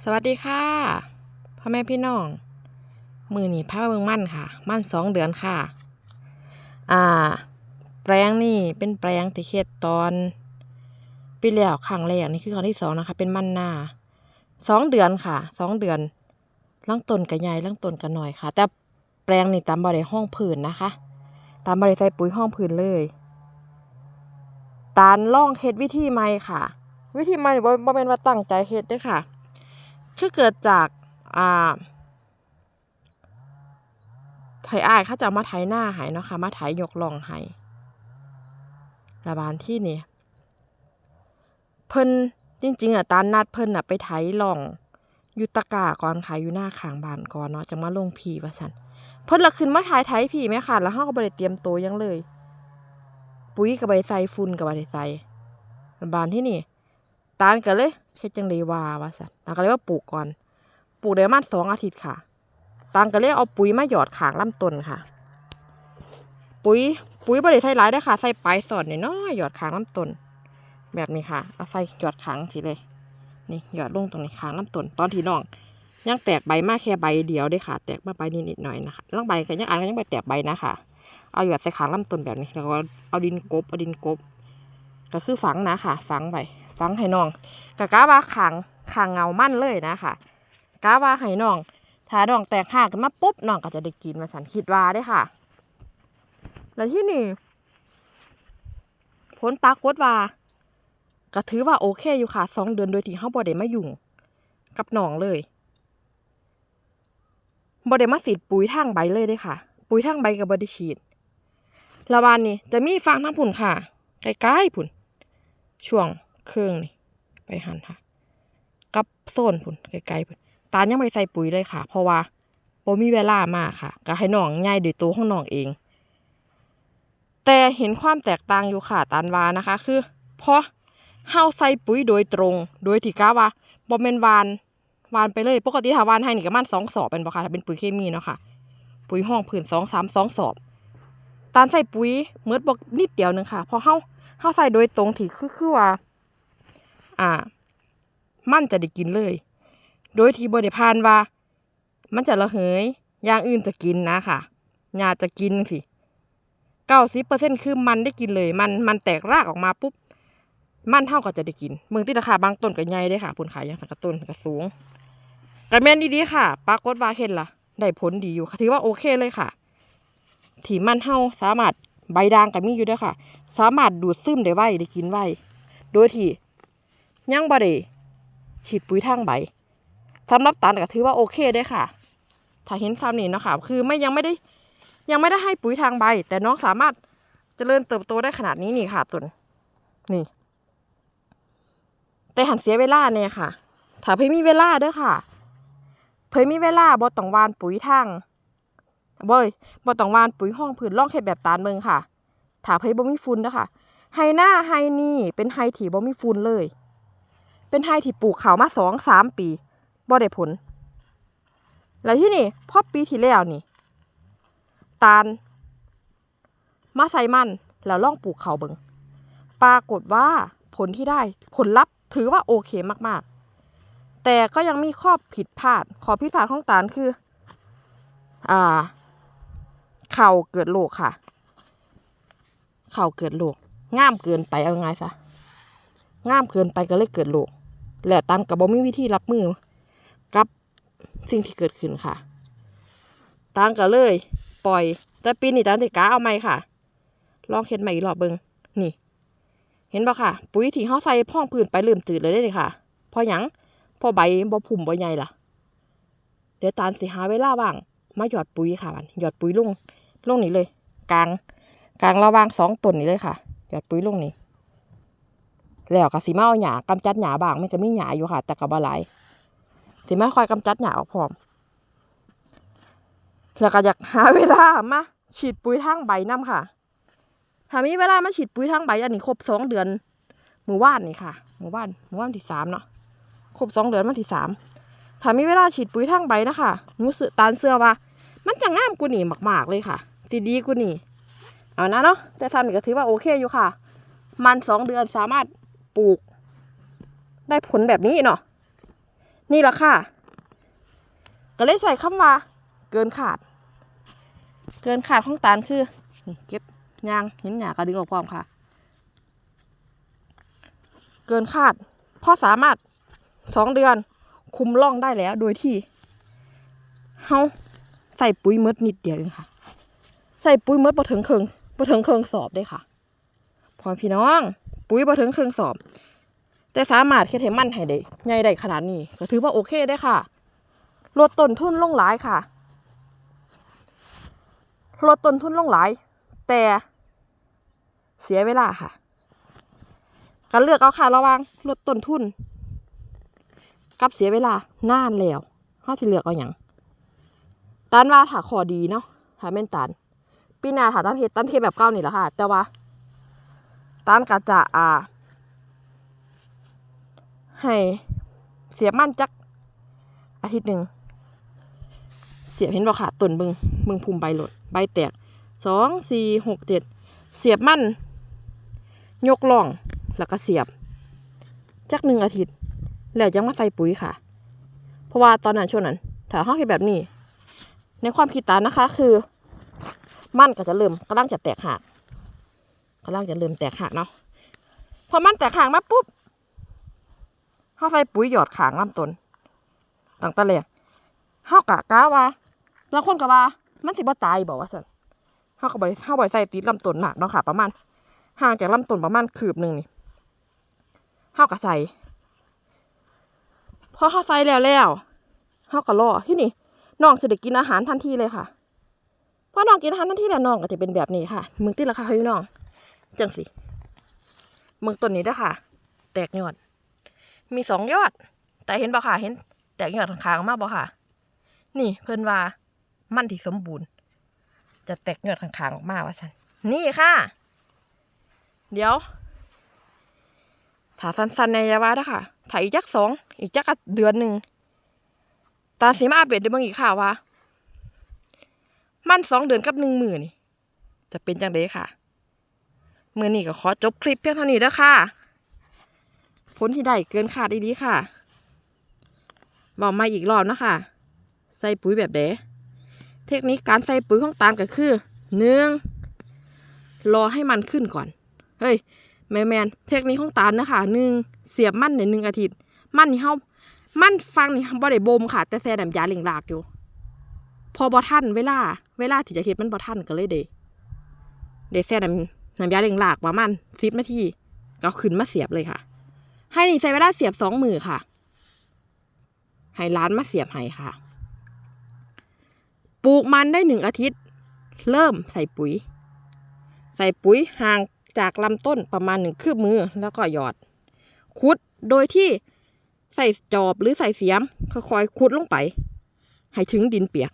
สวัสดีค่ะพ่อแม่พี่น้อง มือนี่พามาเบิงมั่นค่ะ มั่นสองเดือนค่ะ อ่า แปลงนี่เป็นแปลงที่เฮ็ดตอนปีแล้วครั้งแรกนี่คือครั้งที่สองนะคะ เป็นมั่นหน้าสองเดือนค่ะสองเดือนล่างต้นกระใหญ่ล่างต้นกระหน่อยค่ะ แต่แปลงนี่ตามบ่ได้ห้องผืนนะคะ ตามบ่ได้ใส่ปุ๋ยห้องผืนเลยตาลล่องเฮ็ดวิธีใหม่ค่ะ วิธีใหม่บ่บ่แม่นว่าตั้งใจเฮ็ดเด้อค่ะ คือเกิดจากอ่าไถอ้ายเขาจะเอามาไถหน้าให้เนาะค่ะมาไถยกลองให้ระบานที่นี่เพิ่นจริงๆอะตามนัดเพิ่นอะไปไถลองยู่ตกาก่อนค่ะอยู่หน้าขางบานก่อนเนาะจังมาลงผีว่าซั่นเพิ่นละขึ้นมาไถไถผีแม่ค่ะ แล้วเฮาก็บ่ได้เตรียมตัวยังเลย ปุ๋ยก็บ่ได้ใส่ฝุ่นก็บ่ได้ใส่ระบานที่นี่ ตาลก็เลยเฮ็ดจังไดว่าว่าซั่นตาลก็เลยว่าปลูกก่อน ปลูกได้ประมาณสองอาทิตย์ค่ะ ตาลก็เลยเอาปุ๋ยมาหยอดขางลำต้นค่ะ ปุ๋ยปุ๋ยบ่ได้ใส่หลายเด้ค่ะ ใส่ปลายสอดน้อยหยอดขางลำต้น แบบนี้ค่ะ เอาใส่หยอดขางสิเลย นี่หยอดลงตรงนี้ขางลำต้นตอนที่น้อง ยังแตกใบมาแค่ใบเดียวเด้ค่ะ แตกมาใบนิดๆหน่อยนะคะล่างใบก็ยังอ่านก็ยังบ่แตกใบนะคะเอาหยอดใส่ขางลำต้นแบบนี้ แล้วก็เอาดินกบเอาดินกบ ก็คือฝังนะค่ะ ฝังไว้ ฝังให้น้องกะกะว่าขังขังเงามั่นเลยนะค่ะกะว่าให้น้อง ถ้าน้องแตกห่ากันมาปุ๊บน้องก็จะได้กินมาสันคิดว่าได้ค่ะ แล้วที่นี่ผลปรากฏว่าก็ถือว่าโอเคอยู่ค่ะสองเดือนโดยที่เขาบ่ได้มายุ่งกับน้องเลยบ่ได้มาสีดปุ๋ยทางใบเลยด้อค่ะ ปุ๋ยทางใบก็บ่ได้ฉีดระบานนี้จะมีฟังทางผุนค่ะใกล้ๆผุนช่วง เครื่องนี่ ไปหันค่ะ กับโซนพุ่นไกลๆพุ่นตาลยังไม่ใส่ปุ๋ยเลยค่ะ เพราะว่าโบมีเวลามากค่ะ ก็ให้น้องง่ายด้วยตัวของน้องเอง แต่เห็นความแตกต่างอยู่ค่ะตาลวานะคะ คือพอเฮาใส่ปุ๋ยโดยตรง โดยที่กะว่าบ่แม่นวานวานไปเลย ปกติถ้าวานให้นี่ก็ประมันสองสอบเป็นบ่ค่ะถ้าเป็นปุ๋ยเคมีเนาะค่ะ ปุ๋ยห้องพื้นสองสามสองสอบ ตาลใส่ปุ๋ยเมื่อบอกนิดเดียวหนึงค่ะ พอเฮาเฮาใส่โดยตรงที่คือคือว่า อ่า มันจะได้กินเลย โดยที่บ่ได้ผ่านว่า มันจะระเหยอย่างอื่นจะกินนะค่ะหญ้าจะกินสิเก้าสิบเปอร์เซ็นคือมันได้กินเลย มันมันแตกรากออกมาปุ๊บ มันเท่าก็จะได้กินเมืองที่ราคาบางต้นก็ใหญ่เด้ค่ะผลขายอย่างสังกะต้นก็สูงกระแม่นดีๆค่ะ ปรากฏว่าเห็นล่ะ ได้ผลดีอยู่ถือว่าโอเคเลยค่ะที่มันเฮาสามารถใบด่างก็มีอยู่ด้อค่ะ สามารถดูดซึมได้ไวได้กินไวโดยที่ ยังบ่ได้ฉีดปุ๋ยทางใบสำหรับตาลก็ถือว่าโอเคเด้ค่ะ ถ้าเห็นคำนี้เนาะค่ะ คือไม่ยังไม่ได้ยังไม่ได้ให้ปุ๋ยทางใบ แต่น้องสามารถเจริญเติบโตได้ขนาดนี้นี่ค่ะตุนนี่ แต่หันเสียเวลาเนี่ยค่ะ ถ้าเพิ่มีเวลาเด้อค่ะเพิ่มีเวลาบ่ต้องวานปุ๋ยทางเบ้ยบ่ต้องวานปุ๋ยห้องผืนร่องเฮ็ดแบบตาลเมืองค่ะ ถ้าเพิ่บ่มีฝุ่นนะคะไฮหน้าไฮนี่เป็นไฮที่บ่มีฝุ่นเลย เป็นไฮที่ปลูกข้าวมาสองสามปีบ่ได้ผล แล้วที่นี่พอปีที่แล้วนี่ ตาล มาใส่มันแล้วล่องปลูกข้าวเบิงปรากฏว่าผลที่ได้ผลลัพธ์ถือว่าโอเคมากๆ แต่ก็ยังมีข้อผิดพลาด ข้อผิดพลาดของตาลคือ อ่า เข่าเกิดโรคค่ะ เข่าเกิดโรคง่ามเกินไปเอาไงซะง่ามเกินไปก็เลยเกิดโรค แล้วตันกับบ่มีวิธีรับมือ กับสิ่งที่เกิดขึ้นค่ะตันก็เลย ปล่อย แต่ปีนี้ตันติกาเอาไหมค่ะ ลองเข็ดใหม่อีกรอบเบิงนี่ เห็นปะค่ะ ปุ๋ยที่เขาใส่พ่องพื้นไปเริ่มจืดเลยได้เลยค่ะพอหยังพอใบบ่พุ่มบ่ใหญ่ล่ะ เดี๋ยวตาลสิหาเวลาว่าง มาหยอดปุ๋ยค่ะมันหยอดปุ๋ยลงลงนี่เลย กลาง กลางระว่างสองต้นนี่เลยค่ะ หยอดปุ๋ยลงนี่ แล้วก็สิมาเอาหญ้ากำจัดหญ้าบางมันก็มีหญ้าอยู่ค่ะ แต่ก็บ่หลายสิมาคอยกำจัดหญ้าออกพร้อมแล้วก็อยากหาเวลามาฉีดปุ๋ยทางใบน้ำค่ะถ้ามีเวลามาฉีดปุ๋ยทางใบอันนี้ครบสองเดือนหมู่บ้านนี่ค่ะหมู่บ้านหมู่บ้านที่สามเนาะครบสองเดือนวันที่สามถ้ามีเวลาฉีดปุ๋ยทางใบนะคะหนูสือตาลเสื้อว่า มันจะงามกว่านี่มากๆเลยค่ะดีดีกว่านี่เอานะเนาะแต่ทำนี่ก็ถือว่าโอเคอยู่ค่ะ มันสองเดือนสามารถ ปลูก ได้ผลแบบนี้เนาะนี่แหละค่ะ ก็เลยใส่คำว่า เกินขาด เกินขาดของตาลคือนี่เก็บยางเห็นหยากระดึงออกพร้อมค่ะ เกินคาดพราะสามารถสองเดือนคุมร่องได้แล้วโดยที่เฮาใส่ปุ๋ยเมดนิดเดียวเองค่ะ ใส่ปุ๋ยเมดบ่ถึงเครึ่งบ่ถึงเครึ่งสอบได้ค่ะพอพี่น้อง ปุ๋ยบ่ถึงครึ่งสอบ แต่สามารถเฮ็ดให้มันให้ได้ใหญ่ได้ขนาดนี้ ก็ถือว่าโอเคได้ค่ะ ลดต้นทุนลงหลายค่ะ ลดต้นทุนลงหลาย แต่เสียเวลาค่ะการเลือกเอาค่ะระวังลดต้นทุน กับเสียเวลานานแล้วเขาสิเลือกเอาอย่างตานว่าถ้าขอดีเนาะถ้าแม่นตานปีหน้าถ้าตันเฮ็ดตันเฮ็ดแบบเก่านี่แหละค่ะ แต่ว่า ตานก็จะอ่า ให้เสียมันจักอาทิตย์หนึ่งเสียบเห็นบ่ค่ะต้นบึงบึงภูมิใบหลดใบแตกสองสี่หกเจ็ดเสียบมันยกล่องแล้วก็เสียบ จักหนึ่งอาทิตย์ แล้วยังมาใส่ปุ๋ยค่ะ เพราะว่าตอนนั้นช่วงนั้นถ้าเขาเห็แบบนี้ ในความคิดตานะคะคือ มันก็จะเริ่มกำลังจะแตกหัก กำลังจะเริ่มแตกหักเนาะพอมันแตกหักมาปุ๊บเขาใส่ปุ๋ยหยอดขางลำต้นตั้งแต่แรกเฮากะกะว่าบางคนก็ว่า มันสิบ่ตายบอกว่าซั่นเฮาก็บ่ได้เฮาบ่ใส่ติดลำต้นหนักเนาะค่ะ ประมาณห่างจากลำต้นประมาณคืบหนึ่งนี่เฮาก็ใส่พอเฮาใส่แล้วแล้วเฮาก็รอที่นี่น้องสิได้กินอาหารทันทีเลยค่ะพอน้องกินอาหารทันทีแล้วน้องก็จะเป็นแบบนี้ค่ะ มึงติดราคาพี่น้อง จังสิมึงต้นนี้เด้อค่ะ แตกยอด มีสองยอด แต่เห็นบ่ค่ะ เห็น แตกยอดข้างๆออกมาบ่ค่ะ นี่เพิ่นว่ามันที่สมบูรณ์ จะแตกยอดข้างๆออกมาว่าซั่นนี่ค่ะ เดี๋ยวถ้าสั้นๆในยาวาเด้อค่ะถ้าอีกจักสอง อีกจักเดือนหนึ่งตาสีมาอัปเดตได้เบิ่งอีกค่ะว่ามันสองเดือนกับหนึ่งมือนี่จะเป็นจังไดค่ะ มือนี้ก็ขอจบคลิปเพียงเท่านี้เด้อค่ะผลที่ได้เกินคาดดีๆค่ะ บอกมาอีกรอบนะคะ ใส่ปุ๋ยแบบเดเทคนิคการใส่ปุ๋ยของตาลก็คือหนึ่งรอให้มันขึ้นก่อน เฮ้ย แมนแมนเทคนิคของตาลนะคะหนึ่งเสียบมันในหนึ่งอาทิตย์ มันนี่เฮามันฟังนี่บ่ได้บ่มค่ะ แต่แซ่ดำยาเหล่งลากอยู่ พอบ่ทันเวลา เวลาที่จะเฮ็ดมันบ่ทันก็เลยเดเดแซ่ดำ น้ำยาเล่งลากประมาณสิบนาทีก็ขึ้นมาเสียบเลยค่ะ ให้นี่ใช้เวลาเสียบสองมือค่ะ ให้ร้านมาเสียบให้ค่ะ ปลูกมันได้หนึ่งอาทิตย์ เริ่มใส่ปุ๋ย ใส่ปุ๋ยห่างจากลำต้นประมาณหนึ่งคืบมือแล้วก็หยอด ขุดโดยที่ใส่จอบหรือใส่เสียมค่อยๆขุดลงไป ให้ถึงดินเปียก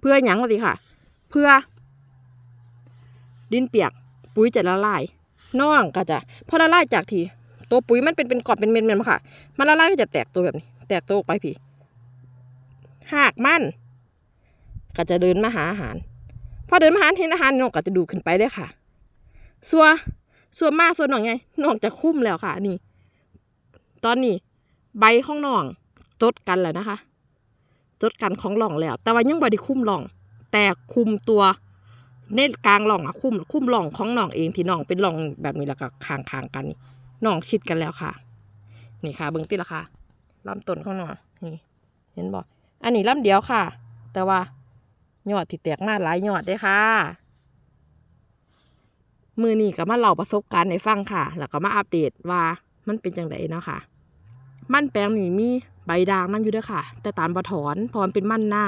เพื่อหยังสิค่ะ เพื่อ ดินเปียก ปุ๋ยจะละลายน่องก็จะพอละลายจากทีตัวปุ๋ยมันเป็นเป็นกรอบเป็นเม็ดๆมาค่ะ มันละลายมันจะแตกตัวแบบนี้ แตกตัวออกไปพี่หากมันก็จะเดินมาหาอาหาร พอเดินมาหาเห็นอาหารน้องก็จะดูขึ้นไปเลยค่ะ ส่วนส่วนมากส่วนหน้องไงน้องจะคุ้มแล้วค่ะ นี่ ตอนนี้ ใบของน้องจดกันแล้วนะคะจดกันของหล่องแล้ว แต่ว่ายังบ่ได้คุ้มหล่อง แต่คุมตัว ในกลางหล่องอะคุ้มคุ้มหล่องของน้องเองที่น้องเป็นหล่องแบบนี้แล้วก็คางคางกันนี่น้องชิดกันแล้วค่ะ นี่ค่ะเบิ้งติละค่ะลำต้นของน้องนี่เห็นบ่อันนี้ลำเดียวค่ะ แต่ว่ายอดที่แตกมาหลายยอดเด้ค่ะ มือนี้ก็มาเล่าประสบการณ์ให้ฟังค่ะ แล้วก็มาอัปเดตว่ามันเป็นจังไดเนาะค่ะ มันแปลงนี่มีใบด่างนั่นอยู่เด้วยค่ะ แต่ตามบ่ถอนพราะมันเป็นมันหน้า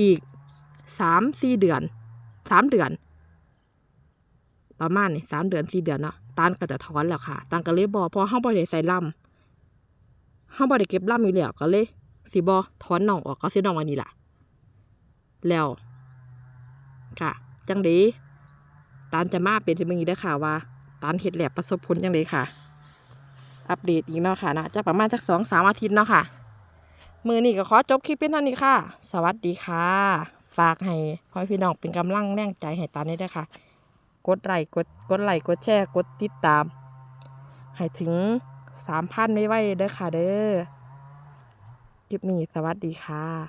อีกสามสี่เดือน สามเดือน ประมาณนี่สามเดือนสี่เดือนเนาะตาลก็จะถอนแล้วค่ะตาลก็เลยบอพราะเฮาบ่ได้ใส่ลำเฮาบ่ได้เก็บลำอยู่แล้วก็เลยสิบอถอนน่องออกก็สิน่องอันนี้แหละแล้ว ค่ะ จังเดตาลจะมาเป็นที่เบิ่งอีกเด้ค่ะว่าตาลเฮ็ดแหลบประสบผลจังเดค่ะ อัปเดตอีกเนาะค่ะนะจะประมาณสักสองสามอาทิตย์เนาะค่ะ มือนี้ก็ขอจบคลิปเป็นเท่านี้ค่ะ สวัสดีค่ะ ฝากให้พ่อพี่น้องเป็นกำลังแรงใจให้ตาได้ด้วยค่ะ กดไลค์กดกดไลค์กดแชร์กดติดตาม ให้ถึงสามพันไว้ไว้เด้อค่ะเด้อคลิปนี้สวัสดีค่ะ